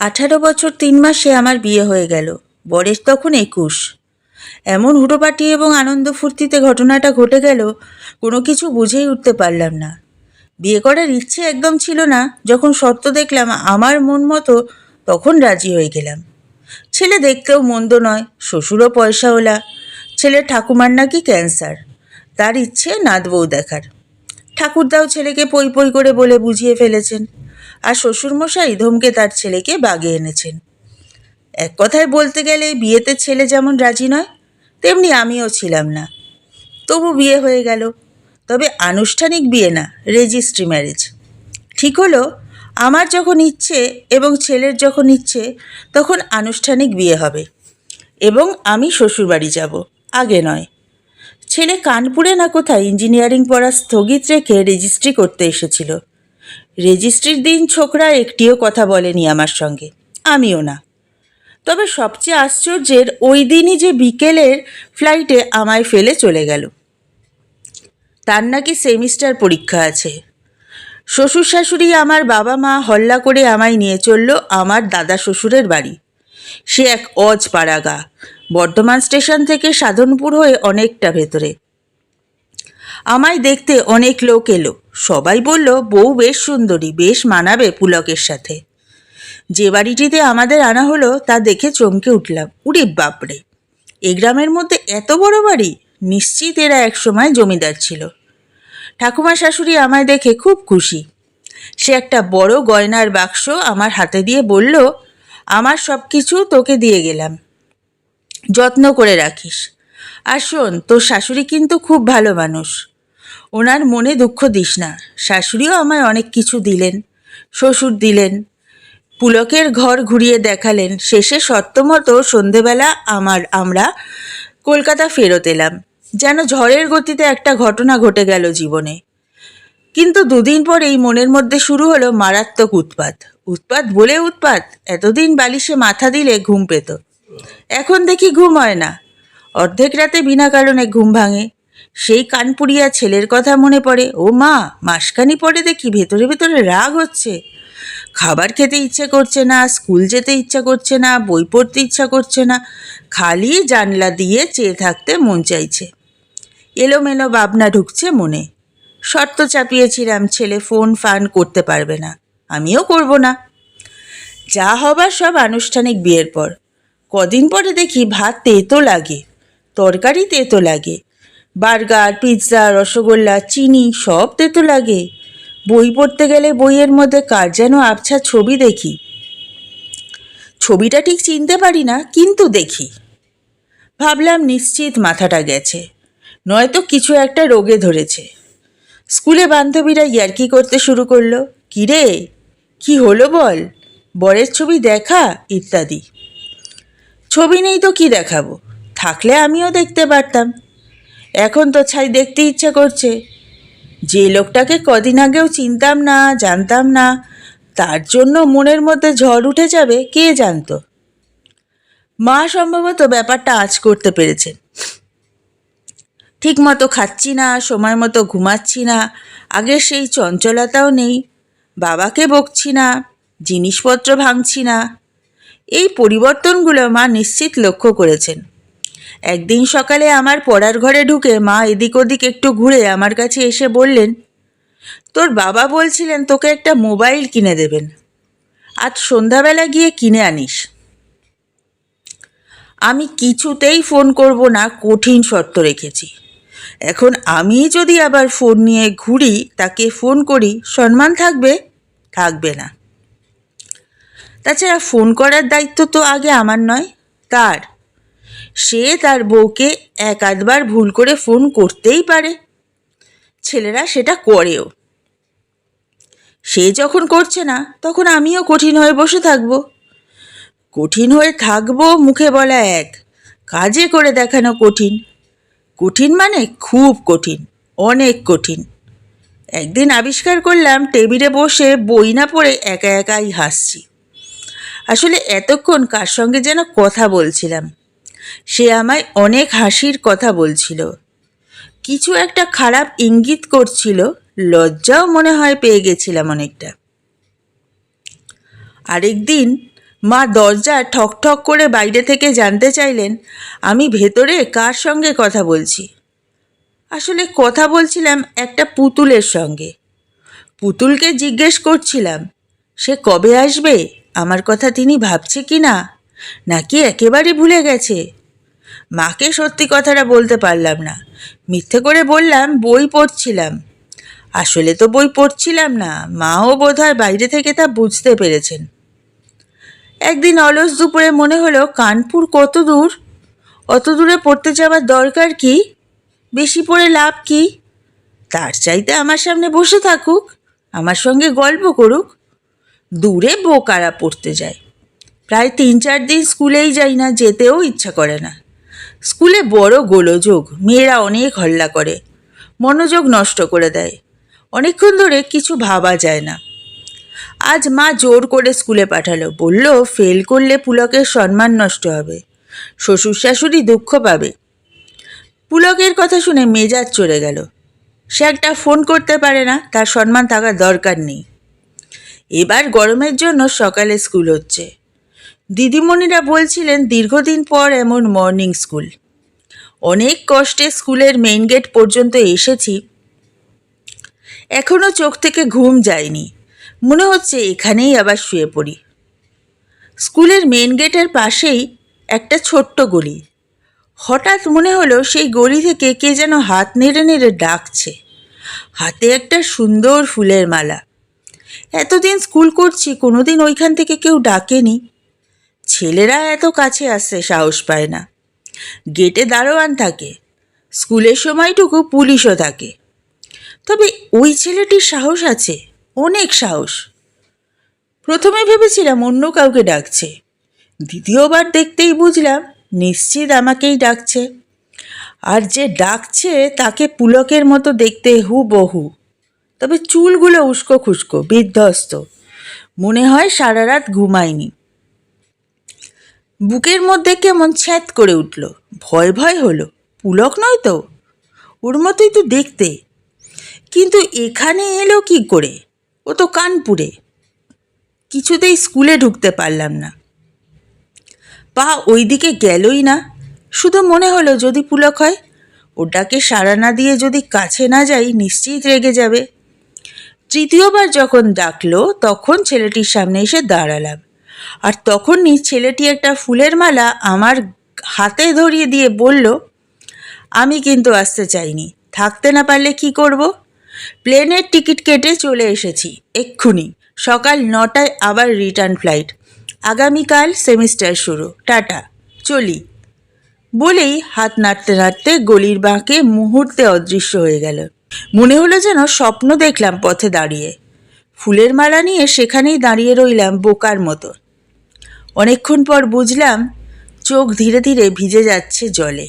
আঠারো বছর তিন মাসে আমার বিয়ে হয়ে গেল। বরের তখন একুশ। এমন হুটোপাটি এবং আনন্দ ফুর্তিতে ঘটনাটা ঘটে গেল, কোনো কিছু বুঝেই উঠতে পারলাম না। বিয়ে করার ইচ্ছে একদম ছিল না, যখন শর্ত দেখলাম আমার মন মতো, তখন রাজি হয়ে গেলাম। ছেলে দেখতেও মন্দ নয়, শ্বশুরও পয়সাওয়ালা ছেলের ঠাকুমার নাকি ক্যান্সার, তার ইচ্ছে নাত দেখার। ঠাকুরদাও ছেলেকে পই পই করে বলে বুঝিয়ে ফেলেছেন। আর শ্বশুরমশাই ধমকে তার ছেলেকে বাগে এনেছেন। এক কথায় বলতে গেলে বিয়েতে ছেলে যেমন রাজি নয়, তেমনি আমিও ছিলাম না। তবু বিয়ে হয়ে গেল। তবে আনুষ্ঠানিক বিয়ে না রেজিস্ট্রি ম্যারেজ ঠিক হলো, আমার যখন ইচ্ছে এবং ছেলের যখন ইচ্ছে, তখন আনুষ্ঠানিক বিয়ে হবে এবং আমি শ্বশুরবাড়ি যাব, আগে নয়। ছেলে কানপুরে না কোথায় ইঞ্জিনিয়ারিং পড়া স্থগিত রেখে রেজিস্ট্রি করতে এসেছিল। রেজিস্ট্রির দিন ছোকরা একটিও কথা বলেনি আমার সঙ্গে, আমিও না। তবে সবচেয়ে আশ্চর্যের ওই দিনই যে বিকেলের ফ্লাইটে আমায় ফেলে চলে গেল। তার নাকি সেমিস্টার পরীক্ষা আছে। শ্বশুর শাশুড়ি আমার বাবা মা হল্লা করে আমায় নিয়ে চলল আমার দাদা শ্বশুরের বাড়ি। সে এক অজ পাড়াগা বর্ধমান স্টেশন থেকে সাধনপুর হয়ে অনেকটা ভেতরে। আমায় দেখতে অনেক লোক এলো। সবাই বলল, বউ বেশ সুন্দরী, বেশ মানাবে পুলকের সাথে। যে বাড়িটিতে আমাদের আনা হলো, তা দেখে চমকে উঠলাম। উরি বাপরে! এ গ্রামের মধ্যে এত বড় বাড়ি? নিশ্চিত এরা একসময় জমিদার ছিল। ঠাকুমা শাশুড়ি আমায় দেখে খুব খুশি। সে একটা বড় গয়নার বাক্স আমার হাতে দিয়ে বলল, আমার সব কিছু তোকে দিয়ে গেলাম। যত্ন করে রাখিস। আর শোন, তোর শাশুড়ি কিন্তু খুব ভালো মানুষ। ওনার মনে দুঃখ দিস না। শাশুড়িও আমায় অনেক কিছু দিলেন, শ্বশুর দিলেন, পুলকের ঘর ঘুরিয়ে দেখালেন। শেষে সত্যমতো সন্ধেবেলা আমার, আমরা কলকাতা ফেরত এলাম। যেন ঝড়ের গতিতে একটা ঘটনা ঘটে গেল জীবনে। কিন্তু দুদিন পরেই মনের মধ্যে শুরু হলো মারাত্মক উৎপাত। উৎপাত বলে উৎপাত, এতদিন বালিশে মাথা দিলে ঘুম পেত। এখন দেখি ঘুম হয় না। অর্ধেক রাতে বিনা কারণে ঘুম ভাঙে। সেই কানপুরিয়া ছেলের কথা মনে পড়ে। ও মা, মাসখানি পরে দেখি ভেতরে ভেতরে রাগ হচ্ছে। খাবার খেতে ইচ্ছে করছে না, স্কুল যেতে ইচ্ছা করছে না, বই পড়তে ইচ্ছা করছে না, খালি জানলা দিয়ে চেয়ে থাকতে মন চাইছে। এলোমেলো ভাবনা ঢুকছে মনে। শর্ত চাপিয়েছিলাম, ছেলে ফোন ফান করতে পারবে না। আমিও করব না। যা হবার সব আনুষ্ঠানিক বিয়ের পর। কদিন পরে দেখি ভাত তেতো লাগে, তরকারি তেতো লাগে। বার্গার, পিৎজা, রসগোল্লা, চিনি, সব তেতো লাগে। বই পড়তে গেলে বইয়ের মধ্যে কার যেন আবছা ছবি দেখি। ছবিটা ঠিক চিনতে পারি না, কিন্তু দেখি। ভাবলাম নিশ্চিত মাথাটা গেছে। নয়তো কিছু একটা রোগে ধরেছে। স্কুলে বান্ধবীরা ইয়ার্কি করতে শুরু করল, কিরে, কি হলো বল? বরের ছবি দেখা? ইত্যাদি। ছবি নেই তো কি দেখাবো? থাকলে আমিও দেখতে পারতাম। এখন তো ছাই দেখতে ইচ্ছে করছে। যে লোকটাকে কদিন আগেও চিনতাম না, জানতাম না, তার জন্য মনের মধ্যে ঝড় উঠে যাবে, কে জানতো? মা সম্ভবত ব্যাপারটা আজ করতে পেরেছেন। ঠিক মতো খাচ্ছি না, সময় মতো ঘুমাচ্ছি না, আগে সেই চঞ্চলতাও নেই, বাবাকে বকছি না, জিনিসপত্র ভাঙছি না। এই পরিবর্তনগুলো মা নিশ্চিত লক্ষ্য করেছেন। একদিন সকালে আমার পড়ার ঘরে ঢুকে মা এদিক ওদিক একটু ঘুরে আমার কাছে এসে বললেন, তোর বাবা বলছিলেন তোকে একটা মোবাইল কিনে দেবেন। আজ সন্ধ্যাবেলা গিয়ে কিনে আনিস। আমি কিছুতেই ফোন করব না, কঠিন শর্ত রেখেছি। এখন আমি যদি আবার ফোন নিয়ে ঘুরি, তাকে ফোন করি, সম্মান থাকবে? থাকবে না। তাছাড়া ফোন করার দায়িত্ব তো আগে আমার নয়, তার। সে তার বউকে এক আধবার ভুল করে ফোন করতেই পারে। ছেলেরা সেটা করেও। সে যখন করছে না, তখন আমিও কঠিন হয়ে বসে থাকব। কঠিন হয়ে থাকব মুখে বলা এক, কাজে করে দেখানো কঠিন। কঠিন মানে খুব কঠিন, অনেক কঠিন। একদিন আবিষ্কার করলাম, টেবিলে বসে বই না পড়ে একা একাই হাসছি। আসলে এতক্ষণ কার সঙ্গে যেন কথা বলছিলাম? সে আমায় অনেক হাসির কথা বলছিল। কিছু একটা খারাপ ইঙ্গিত করছিল, লজ্জাও মনে হয় পেয়ে গেছিলাম অনেকটা। আরেক দিন মা দরজা ঠক ঠক করে বাইরে থেকে জানতে চাইলেন, আমি ভেতরে কার সঙ্গে কথা বলছি? আসলে কথা বলছিলাম একটা পুতুলের সঙ্গে। পুতুলকে জিজ্ঞেস করছিলাম, সে কবে আসবে? আমার কথা তিনি ভাবছে কি না নাকি একেবারে ভুলে গেছে? মাকে সত্যি কথাটা বলতে পারলাম না। মিথ্যে করে বললাম, বই পড়ছিলাম। আসলে তো বই পড়ছিলাম না, মাও বোধহয় বাইরে থেকে তা বুঝতে পেরেছেন। একদিন অলস দুপুরে মনে হলো, কানপুর কত দূর? অত দূরে পড়তে যাওয়ার দরকার কি? বেশি পড়ে লাভ কি? তার চাইতে আমার সামনে বসে থাকুক, আমার সঙ্গে গল্প করুক। দূরে বোকারা পড়তে যায়। প্রায় তিন চার দিন স্কুলেই যাই না, যেতেও ইচ্ছা করে না। স্কুলে বড় গোলযোগ, মেয়েরা অনেক হল্লা করে, মনোযোগ নষ্ট করে দেয়। অনেকক্ষণ ধরে কিছু ভাবা যায় না। আজ মা জোর করে স্কুলে পাঠালো, বলল, ফেল করলে পুলকের সম্মান নষ্ট হবে শ্বশুর শাশুড়ি দুঃখ পাবে। পুলকের কথা শুনে মেজাজ চড়ে গেল। সে একটা ফোন করতে পারে না, তার সম্মান থাকার দরকার নেই। এবার গরমের জন্য সকালে স্কুল হচ্ছে। দিদিমণিরা বলছিলেন, দীর্ঘদিন পর এমন মর্নিং স্কুল অনেক কষ্টে স্কুলের মেইন গেট পর্যন্ত এসেছি। এখনও চোখ থেকে ঘুম যায়নি। মনে হচ্ছে এখানেই আবার শুয়ে পড়ি। স্কুলের মেন গেটের পাশেই একটা ছোট্ট গলি। হঠাৎ মনে হলো সেই গলি থেকে কে যেন হাত নেড়ে নেড়ে ডাকছে। হাতে একটা সুন্দর ফুলের মালা। এতদিন স্কুল করছি, কোনোদিন ওইখান থেকে কেউ ডাকেনি। ছেলেরা এত কাছে আসছে সাহস পায় না। গেটে দারোয়ান থাকে। স্কুলের সময়টুকু পুলিশও থাকে। তবে ওই ছেলেটির সাহস আছে, অনেক সাহস। প্রথমে ভেবেছিলাম অন্য কাউকে ডাকছে। দ্বিতীয়বার দেখতেই বুঝলাম নিশ্চিত আমাকেই ডাকছে। আর যে ডাকছে তাকে পুলকের মতো দেখতে হু বহু তবে চুলগুলো উস্কো খুস্কো, বিধ্বস্ত। মনে হয় সারা রাত ঘুমায়নি। বুকের মধ্যে কেমন ছ্যাঁত করে উঠল। ভয় ভয় হলো, পুলক নয় তো? ওর মতোই তো দেখতে। কিন্তু এখানে এলো কি করে? ও তো কানপুরে। কিছুতেই স্কুলে ঢুকতে পারলাম না। পা ওই দিকে গেলই না। শুধু মনে হলো যদি পুলক হয়, ওটাকে সাড়া না দিয়ে যদি কাছে না যাই, নিশ্চিত রেগে যাবে। তৃতীয়বার যখন ডাকলো, তখন ছেলেটির সামনে এসে দাঁড়ালাম। আর তখনই ছেলেটি একটা ফুলের মালা আমার হাতে ধরিয়ে দিয়ে বলল, আমি কিন্তু আসতে চাইনি। থাকতে না পারলে কি করব? প্লেনের টিকিট কেটে চলে এসেছি, এক্ষুনি। সকাল নটায় আবার রিটার্ন ফ্লাইট। আগামীকাল সেমিস্টার শুরু। টাটা। চলি। বলেই হাত নাড়তে নাড়তে গলির বাঁকে মুহূর্তে অদৃশ্য হয়ে গেল। মনে হলো যেন স্বপ্ন দেখলাম পথে দাঁড়িয়ে। ফুলের মালা নিয়ে সেখানেই দাঁড়িয়ে রইলাম বোকার মতো। অনেকক্ষণ পর বুঝলাম চোখ ধীরে ধীরে ভিজে যাচ্ছে জলে।